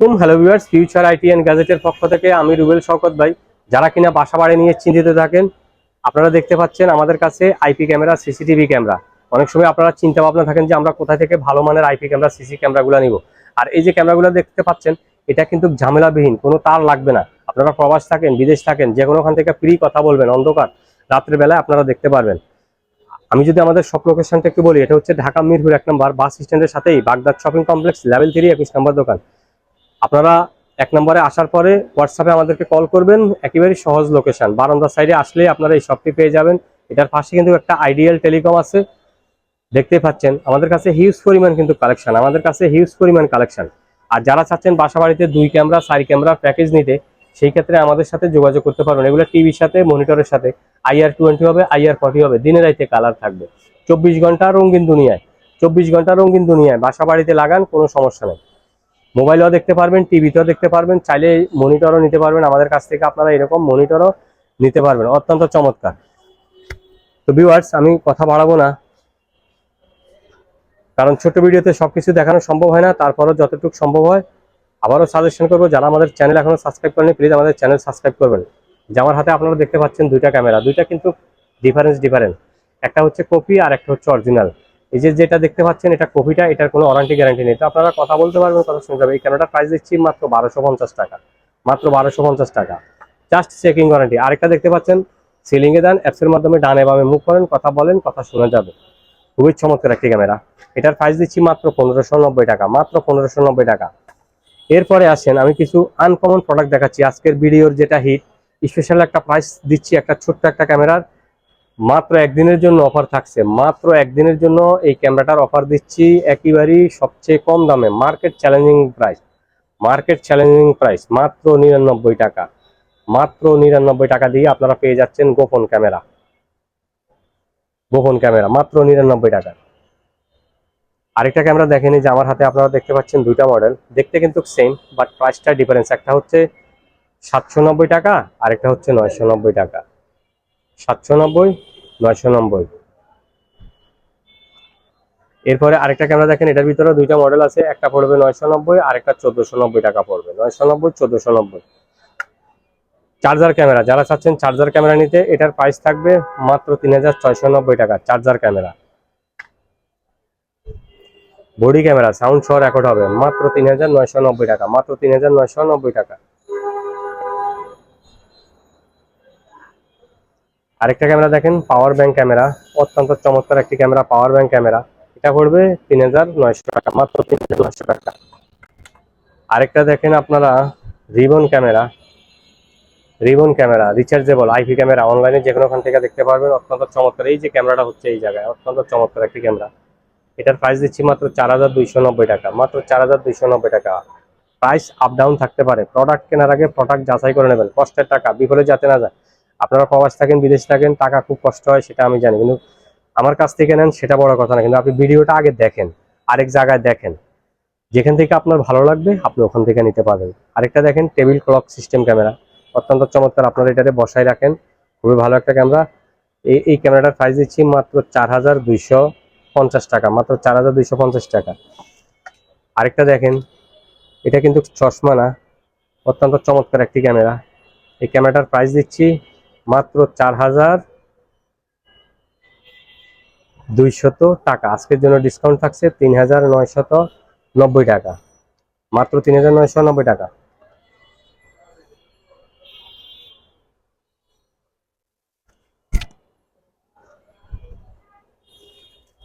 তুম hello viewers future IT and গ্যাজেটের পক্ষ থেকে আমি রুবেল শওকত ভাই। যারা কিনা বাসা বাড়ি নিয়ে চিন্তিত থাকেন, আপনারা দেখতে পাচ্ছেন আমাদের কাছে আইপি ক্যামেরা সিসিটিভি ক্যামেরা। অনেক সময় আপনারা চিন্তা ভাবনা থাকেন যে আমরা কোথা থেকে ভালো মানের আইপি ক্যামেরা সিসি ক্যামেরাগুলো নিব। আর এই যে ক্যামেরাগুলো দেখতে পাচ্ছেন, এটা কিন্তু ঝামেলাবিহীন, কোনো তার লাগবে না। আপনারা প্রবাস থাকেন, বিদেশ থাকেন, যে কোনোখান থেকে ফ্রি কথা বলবেন, অন্ধকার রাত্রের বেলায় আপনারা দেখতে পারবেন। আমি যদি আমাদের সব লোকেশনটা একটু বলি, এটা হচ্ছে ঢাকা মিরপুর এক নম্বর বাস স্ট্যান্ডের সাথেই Baghdad shopping complex level three একুশ নম্বর দোকান। আপনারা এক নম্বরে আসার পরে হোয়াটসঅ্যাপে আমাদেরকে কল করবেন, একেবারে সহজ লোকেশন বারান্দার সাইডে আসলে আপনারা এই শপটি পেয়ে যাবেন। এটার পাশে কিন্তু একটা আইডিয়াল টেলিকম আছে। দেখতেই পাচ্ছেন, আমাদের কাছে হিউজ পরিমাণ কিন্তু কালেকশন আমাদের কাছে হিউজ পরিমাণ কালেকশন আর যারা চাচ্ছেন বাসা বাড়িতে দুই ক্যামেরা চারি ক্যামেরা প্যাকেজ নিতে, সেই ক্ষেত্রে আমাদের সাথে যোগাযোগ করতে পারবেন। এগুলো টিভির সাথে মনিটরের সাথে। আইআর টোয়েন্টি হবে আইআর ফর্টি হবে দিনে রাইতে কালার থাকবে। চব্বিশ ঘণ্টা রঙিন দুনিয়ায়, চব্বিশ ঘণ্টা রঙিন দুনিয়ায়। বাসা বাড়িতে লাগান, কোনো সমস্যা নেই। মোবাইলেও দেখতে পারবেন, টিভিতেও দেখতে পারবেন, চাইলে মনিটরও নিতে পারবেন। আমাদের কাছ থেকে আপনারা এরকম মনিটরও নিতে পারবেন। অত্যন্ত চমৎকার। তো ভিউয়ার্স আমি কথা বাড়াবো না। কারণ ছোট ভিডিওতে সবকিছু দেখানো সম্ভব হয় না, তারপরও যতটুকু সম্ভব হয়, আবারও সাজেশন করব, যারা আমাদের চ্যানেল এখনও সাবস্ক্রাইব করেনি প্লিজ আমাদের চ্যানেল সাবস্ক্রাইব করবেন। যে আমার হাতে আপনারা দেখতে পাচ্ছেন দুইটা ক্যামেরা দুইটা কিন্তু ডিফারেন্স ডিফারেন্ট একটা হচ্ছে কপি আর একটা হচ্ছে অরিজিনাল এই যে যেটা দেখতে পাচ্ছেন, এটা কপিটা, এটার কোনো ওয়ারান্টি গ্যারান্টি নেই। তো আপনারা কথা বলতে পারবেন, কথা শুনতে পারবেন। এই ক্যামেরাটার প্রাইস দিচ্ছি মাত্র বারোশো পঞ্চাশ টাকা। মাত্র বারোশো পঞ্চাশ টাকা। জাস্ট চেকিং ওয়ারেন্টি আরেকটা দেখতে পাচ্ছেন সিলিং এ দেন অ্যাপসের মাধ্যমে ডানে বামে মুখ করেন, কথা বলেন, কথা শোনা যাবে। খুবই চমৎকার একটি ক্যামেরা এটার প্রাইস দিচ্ছি মাত্র পনেরোশো নব্বই টাকা, মাত্র পনেরোশো নব্বই টাকা। এরপরে আসেন, আমি কিছু আনকমন প্রোডাক্ট দেখাচ্ছি। আজকের ভিডিওর যেটা হিট স্পেশাল একটা প্রাইস দিচ্ছি একটা ছোট্ট একটা ক্যামেরার মাত্র একদিনের জন্য অফার থাকছে। মাত্র একদিনের জন্য এই ক্যামেরাটার অফার দিচ্ছি একেবারেই সবচেয়ে কম দামে। Market challenging price market challenging price মাত্র নিরানব্বই টাকা। মাত্র নিরানব্বই টাকা দিয়ে আপনারা পেয়ে যাচ্ছেন গোপন ক্যামেরা। গোপন ক্যামেরা। মাত্র নিরানব্বই টাকা। আরেকটা ক্যামেরা দেখেনি যে আমার হাতে আপনারা দেখতে পাচ্ছেন দুইটা মডেল দেখতে কিন্তু সেম বাট প্রাইসটা ডিফারেন্স একটা হচ্ছে সাতশো নব্বই টাকা, আরেকটা হচ্ছে নয়শো নব্বই টাকা। সাতশো নব্বই, নয়শো নব্বই। এরপরে আরেকটা ক্যামেরা দেখেন, এটার ভিতরে দুইটা মডেল আছে, একটা পড়বে নয়শো নব্বই আর একটা চোদ্দশো নব্বই টাকা পড়বে, নয়শো নব্বই, চোদ্দশো নব্বই। চার্জার ক্যামেরা যারা চাচ্ছেন চার্জার ক্যামেরা নিতে, এটার প্রাইস থাকবে মাত্র তিন হাজার ছয়শো নব্বই টাকা charger camera body camera sound সহ রেকর্ড হবে, মাত্র তিন হাজার নয়শো নব্বই টাকা, মাত্র তিন হাজার নয়শো নব্বই টাকা। আরেকটা ক্যামেরা দেখেন পাওয়ার ব্যাংক ক্যামেরা, অত্যন্ত চমৎকার একটি ক্যামেরা পাওয়ার ব্যাংক ক্যামেরা। এটা পড়বে তিন হাজার নয়শো টাকা, মাত্র তিন হাজার নয়শো টাকা। আরেকটা দেখেন আপনারা, ribbon camera. Ribbon camera rechargeable IP camera অনলাইনে যে কোনোখান থেকে দেখতে পারবেন। অত্যন্ত চমৎকার, এই যে ক্যামেরাটা হচ্ছে এই জায়গায়, অত্যন্ত চমৎকার একটি ক্যামেরা। এটার প্রাইস দিচ্ছি মাত্র চার হাজার দুইশো নব্বই টাকা, মাত্র চার হাজার দুইশো নব্বই টাকা। প্রাইস আপ ডাউন থাকতে পারে। প্রোডাক্ট কেনার আগে প্রোডাক্ট যাচাই করে নেবেন। কষ্টের টাকা, বিফলে যাতে না যায়। আপনারা প্রবাস থাকেন, বিদেশ থাকেন, টাকা খুব কষ্ট হয়, সেটা আমি জানি। কিন্তু আমার কাছ থেকে নেন, সেটা বড় কথা না। কিন্তু আপনি ভিডিওটা আগে দেখেন, আরেক জায়গায় দেখেন। যেখান থেকে আপনার ভালো লাগবে, আপনি ওখান থেকে নিতে পারবেন। আরেকটা দেখেন, টেবিল ক্লক সিস্টেম ক্যামেরা। অত্যন্ত চমৎকার, আপনারা এটাতে বসায় রাখেন। খুবই ভালো একটা ক্যামেরা। এই এই ক্যামেরাটার প্রাইস দিচ্ছি মাত্র চার হাজার দুইশো পঞ্চাশ টাকা, মাত্র চার হাজার দুইশো পঞ্চাশ টাকা। আরেকটা দেখেন, এটা কিন্তু চশমা না, অত্যন্ত চমৎকার একটি ক্যামেরা। এই ক্যামেরাটার প্রাইস দিচ্ছি মাত্র চার হাজার দুইশত টাকা। আজকের জন্য ডিসকাউন্ট থাকছে তিন হাজার নয়শত নব্বই টাকা। মাত্র তিন হাজার নয়শো নব্বই টাকা।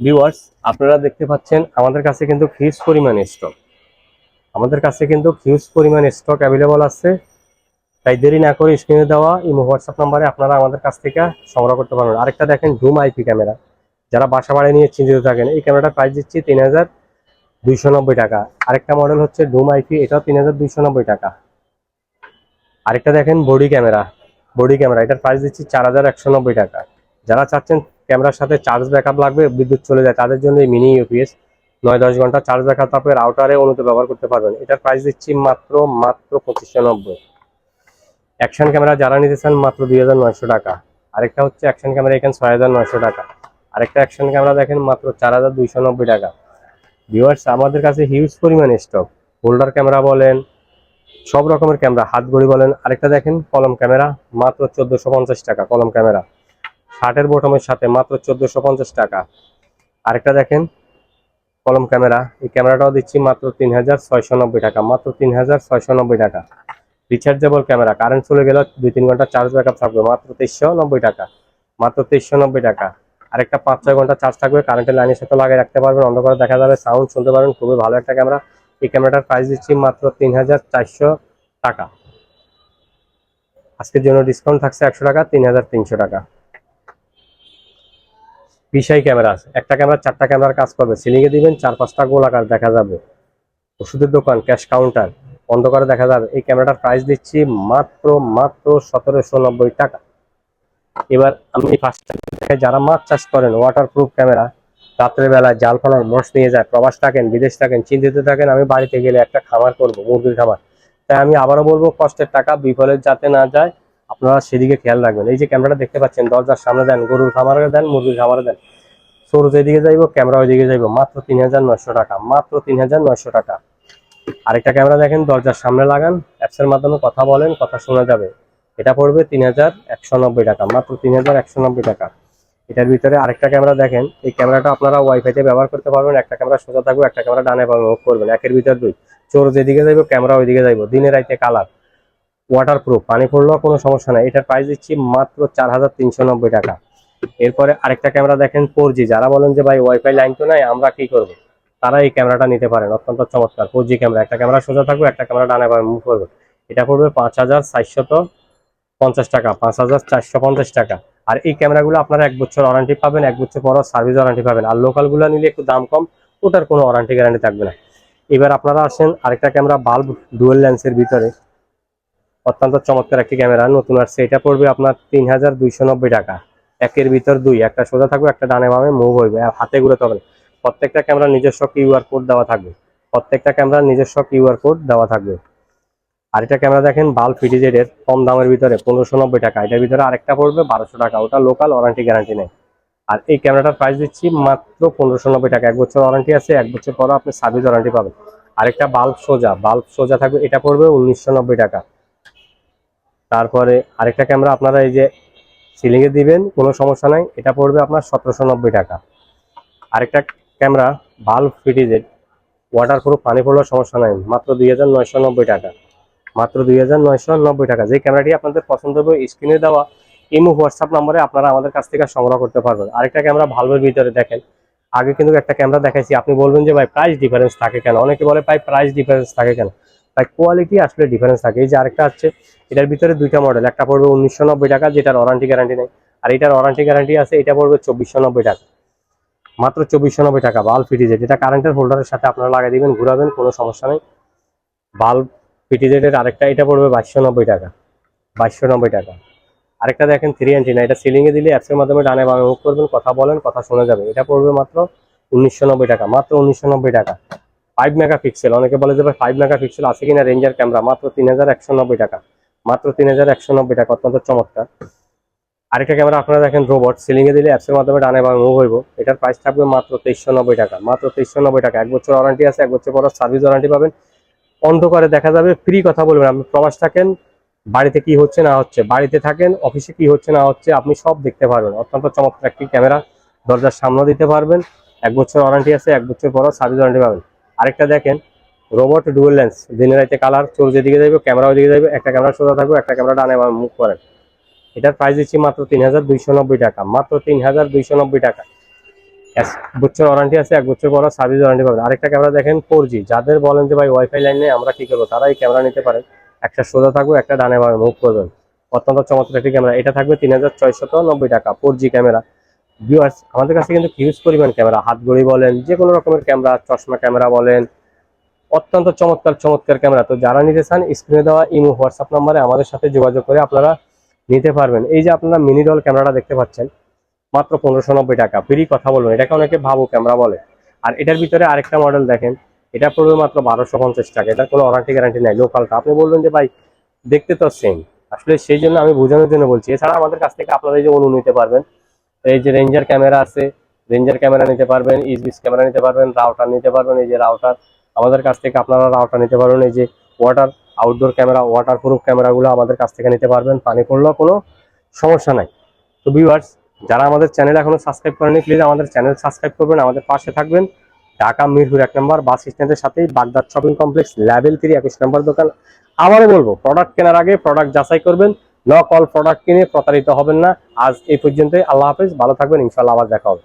ভিউয়ার্স আপনারা দেখতে পাচ্ছেন আমাদের কাছে কিন্তু হিউজ পরিমাণ স্টক আমাদের কাছে কিন্তু হিউজ পরিমাণ স্টক অ্যাভেলেবল আছে। তাই দেরি না করে স্ক্রিনে দেওয়া ইমো হোয়াটসঅ্যাপ নাম্বারে আপনারা আমাদের কাছ থেকে সংগ্রহ করতে পারবেন। আরেকটা দেখেন ডুম আইপি ক্যামেরা যারা বাসা বাড়ি নিয়ে চিন্তিত থাকেন, এই ক্যামেরাটার প্রাইস দিচ্ছি তিন হাজার দুইশো নব্বই টাকা। আরেকটা মডেল হচ্ছে ডুম আইপি এটাও তিন হাজার দুইশো নব্বই টাকা। আরেকটা দেখেন বডি ক্যামেরা বডি ক্যামেরা এটার প্রাইস দিচ্ছি চার হাজার একশো নব্বই টাকা। যারা চাচ্ছেন ক্যামেরার সাথে চার্জ ব্যাকআপ লাগবে, বিদ্যুৎ চলে যায়, তাদের জন্য এই মিনি ইউপিএস নয় দশ ঘণ্টা চার্জ ব্যাকআপ তারপরে রাউটারে অনুতে ব্যবহার করতে পারবেন। এটার প্রাইস দিচ্ছি মাত্র মাত্র পঁচিশশো নব্বই। অ্যাকশন ক্যামেরা যারা নিতে চান মাত্র দুই হাজার নয়শো টাকা। আরেকটা হচ্ছে অ্যাকশন ক্যামেরা এখানে ছয় হাজার নয়শো টাকা। আরেকটা অ্যাকশন ক্যামেরা দেখেন মাত্র চার হাজার দুইশো নব্বই টাকা। ভিউয়ার্স আমাদের কাছে হিউজ পরিমাণ স্টক হোল্ডার ক্যামেরা বলেন, সব রকমের ক্যামেরা, হাত ঘড়ি বলেন। আরেকটা দেখেন, কলম ক্যামেরা, মাত্র চোদ্দশো টাকা, কলম ক্যামেরা। ষাটের বটমের সাথে মাত্র চোদ্দশো টাকা। আরেকটা দেখেন, কলম ক্যামেরা। এই ক্যামেরাটাও দিচ্ছি মাত্র তিন হাজার ছয়শো নব্বই টাকা, মাত্র তিন হাজার ছয়শো নব্বই টাকা। রিচার্জেবল ক্যামেরা কারেন্ট চলে গেলে দুই তিন ঘণ্টা চার্জ ব্যাকআপ থাকবে, মাত্র তেইশশো নব্বই টাকা, মাত্র তেইশশো নব্বই টাকা। আরেকটা পাঁচ, ছয় ঘণ্টা চার্জ থাকবে কারেন্টের লাইনের সাথে লাগিয়ে রাখতে পারবেন, অন্ধকারে দেখা যাবে সাউন্ড শুনতে পারবেন, খুবই ভালো একটা ক্যামেরা এই ক্যামেরাটার প্রাইস দিচ্ছি মাত্র তিন হাজার চারশো টাকা। আজকের জন্য ডিসকাউন্ট থাকছে একশো টাকা তিন হাজার তিনশো টাকা। বিশাই ক্যামেরা একটা ক্যামেরা চারটা ক্যামেরার কাজ করবে সিলিংয়ে দিবেন, চার পাঁচটা গোলাকার দেখা যাবে। ওষুধের দোকান ক্যাশ কাউন্টার অন্ধকারে দেখা যাবে। এই ক্যামেরাটার প্রাইস দিচ্ছি মাত্র মাত্র সতেরোশো নব্বই টাকা। এবার আমি ফার্স্ট যারা মাছ চাষ করেন ওয়াটার প্রুফ ক্যামেরা রাত্রের বেলায় জাল ফলার মাছ নিয়ে যায়, প্রবাস থাকেন, বিদেশ থাকেন, চিন্তিত থাকেন, আমি বাড়িতে গেলে একটা খামার করব, মুরগির খামার। তাই আমি আবারও বলব কষ্টের টাকা বিফলের যাতে না যায়, আপনারা সেদিকে খেয়াল রাখবেন। এই যে ক্যামেরাটা দেখতে পাচ্ছেন, দরজার সামনে দেন, গরুর খামারে দেন, মুরগির খামারে দেন। সরু যেদিকে যাইবো, ক্যামেরা ওইদিকে যাইবো, মাত্র তিন হাজার নয়শো টাকা, মাত্র তিন হাজার নয়শো টাকা। আরেকটা ক্যামেরা দেখেন, দরজার সামনে লাগান অ্যাপসের মাধ্যমে কথা বলেন, কথা শোনা যাবে। এটা পড়বে তিন হাজার একশো নব্বই টাকা, মাত্র তিন টাকা। এটার ভিতরে আরেকটা ক্যামেরা দেখেন, এই ক্যামেরাটা আপনারা ওয়াইফাইতে ব্যবহার করতে পারবেন। একটা ক্যামেরা সোজা থাকবে, একটা ক্যামেরা ডানে করবেন। একের ভিতর দুই। চোর যেদিকে যাইবো, ক্যামেরা ওইদিকে যাইবো। দিনে রাইতে কালার ওয়াটার প্রুফ পানি পড়লেও কোনো সমস্যা নাই। এটার প্রাইস দিচ্ছি মাত্র চার হাজার তিনশো নব্বই টাকা। এরপরে আরেকটা ক্যামেরা দেখেন ফোর যারা বলেন যে, ভাই ওয়াইফাই লাইন তো নাই, আমরা কি করব? তারা এই ক্যামেরাটা নিতে পারেন। অত্যন্ত চমৎকার। Four G camera. একটা ক্যামেরা সোজা থাকবে, একটা ক্যামেরা ডানে বা মুভ করবে। এটা পড়বে পাঁচ হাজার পঞ্চাশ টাকা, পাঁচ হাজার চারশো পঞ্চাশ টাকা। আর এই ক্যামেরাগুলো আপনারা এক বছর ওয়ারান্টি পাবেন, এক বছর পরও সার্ভিস ওয়ারান্টি পাবেন। আর লোকালগুলো নিলে একটু দাম কম, ওটার কোনো ওয়ারান্টি গ্যারান্টি থাকবে না। এবার আপনারা আসেন, আরেকটা ক্যামেরা বাল্ব ডুয়েল লেন্সের ভিতরে। অত্যন্ত চমৎকার একটি ক্যামেরা, নতুন আসছে। এটা পড়বে আপনার তিন হাজার দুইশো নব্বই টাকা। একের ভিতর দুই, একটা সোজা থাকবে, একটা ডানে বামে মুভ হইবে। আর হাতে ঘুরে তবে। প্রত্যেকটা ক্যামেরা নিজস্ব কিউআর কোড দেওয়া থাকবে। প্রত্যেকটা ক্যামেরার নিজস্ব কিউআর কোড দেওয়া থাকবে। আর এটা ক্যামেরা দেখেন বাল ফিটিজেড এর, কম দামের ভিতরে, পনেরোশো নব্বই টাকা। এটার ভিতরে আরেকটা পড়বে, বারোশো টাকা। ওটা লোকাল ওয়ারান্টি গ্যারান্টি নেই আর এই ক্যামেরাটার প্রাইস দিচ্ছি মাত্র পনেরোশো নব্বই টাকা। এক বছর ওয়ারান্টি আছে, এক বছর পরে আপনি সার্ভিস ওয়ারান্টি পাবেন। আরেকটা বাল্ব সোজা বাল্ব সোজা থাকবে, এটা পড়বে উনিশশো নব্বই টাকা। তারপরে আরেকটা ক্যামেরা আপনারা এই যে সিলিংয়ে দিবেন, কোনো সমস্যা নাই। এটা পড়বে আপনার সতেরোশো নব্বই টাকা। আরেকটা ক্যামেরা বাল্ব ফিটিজেড ওয়াটার প্রুফ পানি পড়লেও সমস্যা নাই, মাত্র দুই হাজার নয়শো নব্বই টাকা। মাত্র দুই হাজার নয়শো নব্বই টাকা। যে ক্যামেরাটি আপনাদের পছন্দ হবে স্ক্রিনে দেওয়া ইমো, হোয়াটসঅ্যাপ নম্বরে আপনারা আমাদের কাছ থেকে সংগ্রহ করতে পারবেন। আরেকটা ক্যামেরা ভালভের ভিতরে দেখেন, আগে কিন্তু একটা ক্যামেরা দেখাইছি, আপনি বলবেন যে ভাই প্রাইস ডিফারেন্স থাকে কেন? অনেকে বলে ভাই প্রাইস ডিফারেন্স থাকে কেন? তাই কোয়ালিটি আসলে ডিফারেন্স থাকে। এই যে আরেকটা আছে, এটার ভিতরে দুইটা মডেল একটা পড়বে উনিশশো নব্বই টাকা, যেটার ওয়ারান্টি গ্যারান্টি নেই। আর এটার ওয়ারান্টি গ্যারান্টি আছে, এটা পড়বে চব্বিশশো টাকা। মাত্র চব্বিশশো নব্বই টাকা বাল্ব ফিটিজেড এটা কারেন্টের হোল্ডারের সাথে আপনারা লাগাই দিবেন, ঘুরাবেন, কোনো সমস্যা নেই। বাল্ব ফিটিজেডের আরেকটা, এটা পড়বে বাইশশো নব্বই টাকা, বাইশশো নব্বই টাকা। আরেকটা দেখেন থ্রি অ্যান্টিনা এটা সিলিংয়ে দিলে অ্যাপসের মাধ্যমে ডানে বামে মুখ করবেন, কথা বলেন, কথা শোনা যাবে। এটা পড়বে মাত্র উনিশশো নব্বই টাকা, মাত্র উনিশশো নব্বই টাকা। ফাইভ মেগা পিক্সেল অনেকে বলে যে ভাই ফাইভ মেগা পিক্সেল আছে কিনা রেঞ্জার ক্যামেরা, মাত্র তিন হাজার একশো নব্বই টাকা, মাত্র তিন হাজার একশো নব্বই টাকা, অত্যন্ত চমৎকার। আরেকটা ক্যামেরা আপনারা দেখেন রোবট সিলিংয়ে দিলে অ্যাপসের মাধ্যমে ডানে বা মুভ হইব। এটার প্রাইস থাকবে মাত্র তেইশশো নব্বই টাকা। মাত্র তেইশশো নব্বই টাকা। এক বছর ওয়ারান্টি আছে, এক বছর পর সার্ভিস ওয়ারান্টি পাবেন। অন্ধকারে দেখা যাবে ফ্রি কথা বলবেন। আপনি প্রবাস থাকেন, বাড়িতে কি হচ্ছে না হচ্ছে, বাড়িতে থাকেন অফিসে কি হচ্ছে না হচ্ছে, আপনি সব দেখতে পারবেন। অত্যন্ত চমৎকার একটি ক্যামেরা, দরজার সামনে দিতে পারবেন। এক বছর ওয়ারান্টি আছে, এক বছর পর সার্ভিস ওয়ারান্টি পাবেন। আরেকটা দেখেন রোবট ডুয়েল লেন্স দিনের রাইতে কালার চোর যেদিকে যাবে ক্যামেরা ওইদিকে যাবে একটা ক্যামেরা সোজা থাকবে, একটা ক্যামেরা ডানে মুভ করেন। এটার প্রাইস দিচ্ছি মাত্র তিন হাজার দুইশো নব্বই টাকা। মাত্র তিন হাজার দুইশো নব্বই টাকা। বছর ওয়ারান্টি আছে, এক বছর পর সার্ভিস ওয়ারান্টি পাবেন। আরেকটা ক্যামেরা দেখেন ফোর যাদের বলেন যে, ভাই ওয়াইফাই লাইন নেই, আমরা কি করব? তারা এই ক্যামেরা নিতে পারেন। একটা সোজা থাকবে, একটা ডানে বামে মুভ করবেন। অত্যন্ত চমৎকার একটি ক্যামেরা এটা থাকবে তিন হাজার ছয়শত নব্বই টাকা ফোর ক্যামেরা ভিউয়ার্স আমাদের কাছে কিন্তু হিউজ পরিমাণ ক্যামেরা হাত ঘড়ি বলেন, যে কোনো রকমের ক্যামেরা চশমা ক্যামেরা বলেন, অত্যন্ত চমৎকার চমৎকার ক্যামেরা তো যারা নিতে চান স্ক্রিনে দেওয়া ইমো হোয়াটসঅ্যাপ নাম্বারে আমাদের সাথে যোগাযোগ করে আপনারা নিতে পারবেন। এই যে আপনারা মিনি ডল ক্যামেরাটা দেখতে পাচ্ছেন, মাত্র পনেরোশো নব্বই টাকা। ফ্রি কথা বলবেন এটাকে অনেকে ভাবো ক্যামেরা বলে। আর এটার ভিতরে আরেকটা মডেল দেখেন, এটা পড়বে মাত্র বারোশো পঞ্চাশ টাকা। এটার কোনো ওয়ারান্টি গ্যারান্টি নাই লোকালটা আপনি বলবেন যে, ভাই, দেখতে তো সেম আসলে সেই জন্য আমি বোঝানোর জন্য বলছি। এছাড়া আমাদের কাছ থেকে আপনারা এই যে অনু নিতে পারবেন। এই যে রেঞ্জার ক্যামেরা আছে রেঞ্জার ক্যামেরা নিতে পারবেন ইসবিস ক্যামেরা নিতে পারবেন রাউটার নিতে পারবেন। এই যে রাউটার আমাদের কাছ থেকে আপনারা রাউটার নিতে পারবেন। এই যে water outdoor camera water proof ক্যামেরাগুলো আমাদের কাছ থেকে নিতে পারবেন, পানি পড়লেও কোনো সমস্যা নাই। তো ভিউয়ার্স যারা আমাদের চ্যানেল এখনও সাবস্ক্রাইব করেনি প্লিজ আমাদের চ্যানেল সাবস্ক্রাইব করবেন, আমাদের পাশে থাকবেন। ঢাকা মিরপুর এক নম্বর, বাস স্ট্যান্ডের সাথেই Baghdad shopping complex level three একুশ নম্বর দোকান। আবারও বলব প্রোডাক্ট কেনার আগে প্রোডাক্ট যাচাই করবেন ন কল প্রোডাক্ট কিনে প্রতারিত হবেন না। আজ এই পর্যন্তই, আল্লাহ হাফেজ, ভালো থাকবেন ইনশাল্লাহ আবার দেখা হবে।